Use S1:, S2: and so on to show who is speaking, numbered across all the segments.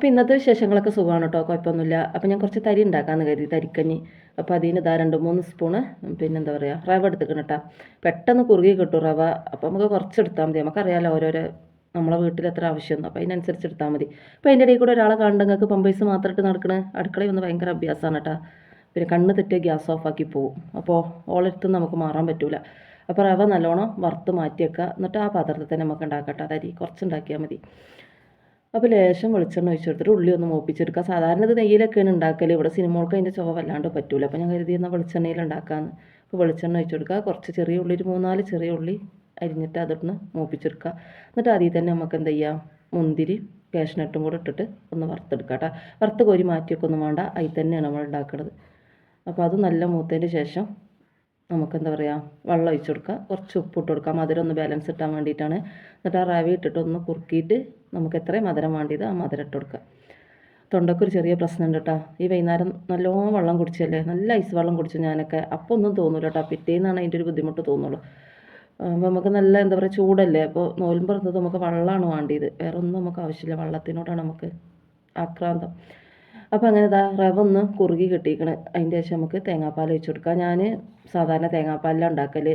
S1: അപ്പോൾ ഇന്നത്തെ വിശേഷങ്ങളൊക്കെ സുഖമാണ് കേട്ടോ കുഴപ്പമൊന്നുമില്ല അപ്പോൾ ഞാൻ കുറച്ച് തരി ഉണ്ടാക്കാമെന്ന് കരുതി തരിക്കഞ്ഞി. അപ്പോൾ അതിന് ഇതാ രണ്ട് മൂന്ന് സ്പൂണ് പിന്നെന്താ പറയുക റവ എടുത്തിക്കണം കേട്ടോ പെട്ടെന്ന് കുറുകി കിട്ടും റവ. അപ്പോൾ നമുക്ക് കുറച്ച് എടുത്താൽ മതി. നമുക്കറിയാമല്ലോ ഓരോരോ നമ്മളെ വീട്ടിൽ എത്ര ആവശ്യമൊന്നും അപ്പോൾ അതിനനുസരിച്ച് എടുത്താൽ മതി. അപ്പോൾ അതിന്റെ ഇടയിൽ കൂടെ ഒരാളെ കാണുന്നെങ്കിൽ പമ്പേഴ്സ് മാത്രം ഇട്ട് നടക്കണ. അടുക്കളയിൽ വന്ന് ഭയങ്കര അഭ്യാസമാണ് കേട്ടോ പിന്നെ കണ്ണ് തെറ്റിയ ഗ്യാസ് ഓഫാക്കി പോവും. അപ്പോൾ ഓളെടുത്ത് നമുക്ക് മാറാൻ പറ്റൂല. അപ്പോൾ റവ നല്ലോണം വറുത്ത് മാറ്റിയേക്കുക എന്നിട്ട് ആ പാത്രത്തിൽ തന്നെ നമുക്ക് ഉണ്ടാക്കട്ടെ അതരി കുറച്ച് ഉണ്ടാക്കിയാൽ മതി. അപ്പോൾ ലേശം വെളിച്ചെണ്ണ ഒഴിച്ച് കൊടുത്തിട്ട് ഉള്ളി ഒന്ന് മൂപ്പിച്ചെടുക്കുക. സാധാരണ ഇത് നെയ്യിലൊക്കെയാണ് ഉണ്ടാക്കൽ ഇവിടെ സിനിമകൾക്ക് അതിന്റെ ചുവ വല്ലാണ്ട് പറ്റൂല. അപ്പോൾ ഞാൻ കരുതി എന്നാൽ വെളിച്ചെണ്ണയിൽ ഉണ്ടാക്കാമെന്ന് അപ്പോൾ വെളിച്ചെണ്ണ ഒഴിച്ച് കൊടുക്കുക. കുറച്ച് ചെറിയ ഉള്ളി ഒരു മൂന്നാൽ ചെറിയ ഉള്ളി അരിഞ്ഞിട്ട് അതൊന്ന് മൂപ്പിച്ചെടുക്കുക. എന്നിട്ട് അതിൽ തന്നെ നമുക്ക് എന്ത് ചെയ്യാം? മുന്തിരി കാഷ്നട്ടും കൂടെ ഇട്ടിട്ട് ഒന്ന് വറുത്തെടുക്കുക കേട്ടോ. വറുത്ത് കോരി മാറ്റിയൊക്കെ ഒന്നും വേണ്ട. അതിൽ തന്നെയാണ് നമ്മൾ ഉണ്ടാക്കുന്നത് അപ്പോൾ അത് നല്ല മൂത്തതിന് ശേഷം നമുക്ക് എന്താ പറയുക വെള്ളം ഒഴിച്ച് കൊടുക്കുക. കുറച്ച് ഉപ്പ് ഇട്ട് കൊടുക്കുക. മധുരം ഒന്ന് ബാലൻസ് ഇട്ടാൻ വേണ്ടിയിട്ടാണ്. എന്നിട്ട് ആ റവ ഇട്ടിട്ട് ഒന്ന് കുറുക്കിയിട്ട് നമുക്ക് എത്രയും മധുരം വേണ്ടിയത് ആ മധുരം ഇട്ട് കൊടുക്കുക. തൊണ്ടക്കൊരു ചെറിയ പ്രശ്നമുണ്ട് കേട്ടോ. ഈ വൈകുന്നേരം നല്ലോണം വെള്ളം കുടിച്ചല്ലേ? നല്ല ഐസ് വെള്ളം കുടിച്ചു ഞാനൊക്കെ. അപ്പോൾ ഒന്നും തോന്നില്ല കേട്ടോ. പിറ്റേന്നാണ് അതിന്റെ ഒരു ബുദ്ധിമുട്ട് തോന്നുള്ളൂ. അപ്പോൾ നമുക്ക് നല്ല എന്താ പറയുക ചൂടല്ലേ? അപ്പോൾ നോലുമ്പുറത്തത് നമുക്ക് വെള്ളമാണ് വേണ്ടിയത്. വേറെ ഒന്നും നമുക്ക് ആവശ്യമില്ല. വെള്ളത്തിനോടാണ് നമുക്ക് ആക്രാന്തം. അപ്പോൾ അങ്ങനെ ഇതാ റവ ഒന്ന് കുറുകി കിട്ടിയിരിക്കണ്. അതിന്റെ ശേഷം നമുക്ക് തേങ്ങാപ്പാൽ ഒഴിച്ച് കൊടുക്കാം. ഞാൻ സാധാരണ തേങ്ങാപ്പാലിലാണ് ഉണ്ടാക്കൽ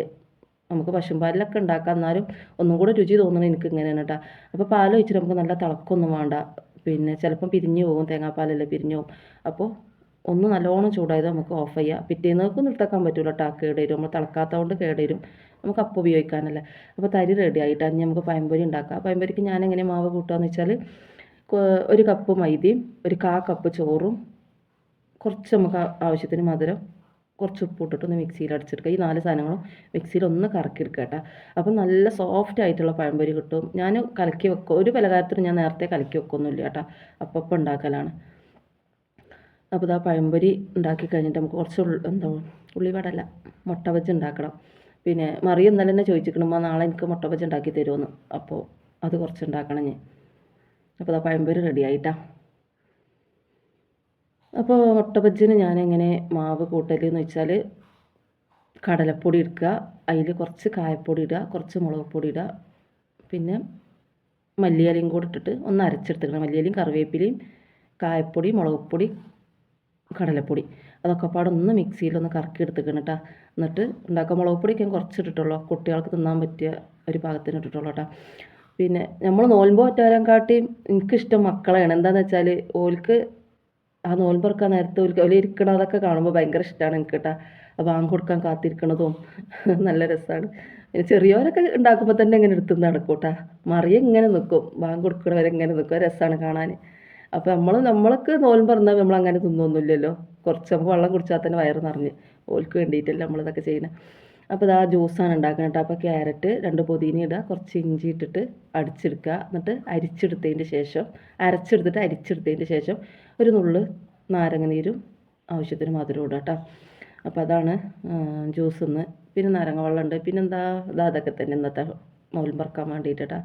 S1: നമുക്ക് പശുമ്പാലിലൊക്കെ ഉണ്ടാക്കാം. എന്നാലും ഒന്നും കൂടെ രുചി തോന്നണം എനിക്ക് ഇങ്ങനെയാണ് കേട്ടോ അപ്പോൾ പാൽ ഒഴിച്ചിട്ട് നമുക്ക് നല്ല തിളക്കൊന്നും വേണ്ട. പിന്നെ ചിലപ്പം പിരിഞ്ഞു പോകും. തേങ്ങാപ്പാലല്ലേ പിരിഞ്ഞു പോകും. അപ്പോൾ ഒന്ന് നല്ലോണം ചൂടായത് നമുക്ക് ഓഫ് ചെയ്യാം. പിറ്റേന്നൊക്കെ നിർത്താക്കാൻ പറ്റില്ല കേട്ടോ കേടുവരും നമ്മൾ തിളക്കാത്തതുകൊണ്ട് കേടുവരും നമുക്ക് അപ്പം ഉപയോഗിക്കാനല്ലേ. അപ്പോൾ തരി റെഡി ആയിട്ട്. അഞ്ഞ് നമുക്ക് പഴംപൊരി ഉണ്ടാക്കാം. പഴംപൊരിക്ക് ഞാൻ എങ്ങനെ മാവ് കൂട്ടുകയെന്ന് വെച്ചാൽ ഒരു കപ്പ് മൈദയും ഒരു കാ കപ്പ് ചോറും കുറച്ച് നമുക്ക് ആവശ്യത്തിന് മധുരം കുറച്ച് ഉപ്പ് ഇട്ടിട്ടൊന്ന് മിക്സിയിൽ അടിച്ചെടുക്കുക. ഈ നാല് സാധനങ്ങളും മിക്സിയിൽ ഒന്ന് കറക്കിയെടുക്കുക കേട്ടോ. അപ്പം നല്ല സോഫ്റ്റ് ആയിട്ടുള്ള പഴംപൊരി കിട്ടും. ഞാൻ കലക്കി വെക്കും ഒരു പലകാരത്തിനും ഞാൻ നേരത്തെ കലക്കി വെക്കൊന്നുമില്ല കേട്ടോ. അപ്പം ഉണ്ടാക്കലാണ്. അപ്പോൾ ഇതാ പഴംപൊരി ഉണ്ടാക്കി കഴിഞ്ഞിട്ട് നമുക്ക് കുറച്ച് എന്താ ഉള്ളിവടല്ല മുട്ട വെച്ച് ഉണ്ടാക്കണം. പിന്നെ മറിയ ഇന്നലെ തന്നെ ചോദിച്ചിരിക്കണം നാളെ എനിക്ക് മുട്ട വെച്ച് ഉണ്ടാക്കി തരുമെന്ന് അപ്പോൾ അത് കുറച്ച് ഉണ്ടാക്കണം ഞാൻ. അപ്പോൾ ആ പഴംപൊരി റെഡി ആയിട്ടാ. അപ്പോൾ മുട്ടബജ്ജിന് എങ്ങനെ മാവ് കൂട്ടൽ എന്ന് വെച്ചാൽ കടലപ്പൊടി എടുക്കുക അതിൽ കുറച്ച് കായപ്പൊടി ഇടുക കുറച്ച് മുളക് പൊടി ഇടുക പിന്നെ മല്ലിയിലയും കൂടെ ഇട്ടിട്ട് ഒന്ന് അരച്ചെടുത്തിക്കണം മല്ലിയിലയും കറിവേപ്പിലയും കായപ്പൊടി മുളക് പൊടി കടലപ്പൊടി. അതൊക്കെ പാടെ ഒന്ന് മിക്സിയിലൊന്ന് കറക്കി എടുത്തിക്കണം കേട്ടോ എന്നിട്ട് ഉണ്ടാക്കാൻ മുളക് പൊടിയൊക്കെ കുറച്ച് ഇട്ടിട്ടുള്ളൂ കുട്ടികൾക്ക് തിന്നാൻ പറ്റിയ ഒരു പാകത്തിന് ഇട്ടിട്ടുള്ളൂ കേട്ടോ പിന്നെ നമ്മൾ നോൽമ്പ് കാട്ടിയും എനിക്കിഷ്ടം മക്കളെയാണ്. എന്താണെന്ന് വെച്ചാൽ ഓൽക്ക് ആ നോൽമ്പറക്കാൻ നേരത്തെ ഓൽക്ക് ഓല കാണുമ്പോൾ ഭയങ്കര ഇഷ്ടമാണ് എനിക്ക് കേട്ടോ ആ വാങ്ങി കൊടുക്കാൻ കാത്തിരിക്കണതും നല്ല രസമാണ് ചെറിയവരൊക്കെ ഉണ്ടാക്കുമ്പോൾ തന്നെ ഇങ്ങനെ എടുത്ത് നടക്കും കേട്ടോ മറിയ ഇങ്ങനെ നിൽക്കും വാങ്ങി കൊടുക്കണവരെ ഇങ്ങനെ നിൽക്കും രസമാണ് കാണാൻ അപ്പോൾ നമ്മൾ നമ്മൾക്ക് നോൽമ്പ് പറഞ്ഞാൽ നമ്മൾ അങ്ങനെ തിന്നൊന്നുമില്ലല്ലോ. കുറച്ച് നമുക്ക് വെള്ളം കുടിച്ചാൽ തന്നെ വയറ് നിറഞ്ഞ്. ഓൾക്ക് വേണ്ടിയിട്ടല്ല നമ്മളിതൊക്കെ ചെയ്യുന്നത് അപ്പോൾ ഇതാ ജ്യൂസാണ് ഉണ്ടാക്കുന്നത് കേട്ടോ. അപ്പോൾ ക്യാരറ്റ് രണ്ട് പുതിന ഇടുക കുറച്ച് ഇഞ്ചി ഇട്ടിട്ട് അടിച്ചെടുക്കുക. എന്നിട്ട് അരിച്ചെടുത്തതിന് ശേഷം അരച്ചെടുത്തിട്ട് അരിച്ചെടുത്തതിന് ശേഷം ഒരു നുള്ള് നാരങ്ങ നീരും ആവശ്യത്തിന് മധുരം ഇടുക കേട്ടോ. അപ്പോൾ അതാണ് ജ്യൂസ് ഒന്ന് പിന്നെ നാരങ്ങ വെള്ളമുണ്ട് പിന്നെന്താ ഇതാ അതൊക്കെ തന്നെ ഇന്നത്തെ മൗലം പറക്കാൻ വേണ്ടിയിട്ട്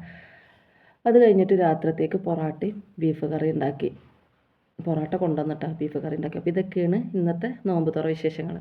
S1: അത് കഴിഞ്ഞിട്ട് രാത്രിത്തേക്ക് പൊറാട്ടയും ബീഫ് കറി ഉണ്ടാക്കി. പൊറോട്ട കൊണ്ടുവന്നിട്ടാണ് ബീഫ് കറി ഉണ്ടാക്കി അപ്പോൾ ഇതൊക്കെയാണ് ഇന്നത്തെ നോമ്പ് തുറ വിശേഷങ്ങൾ.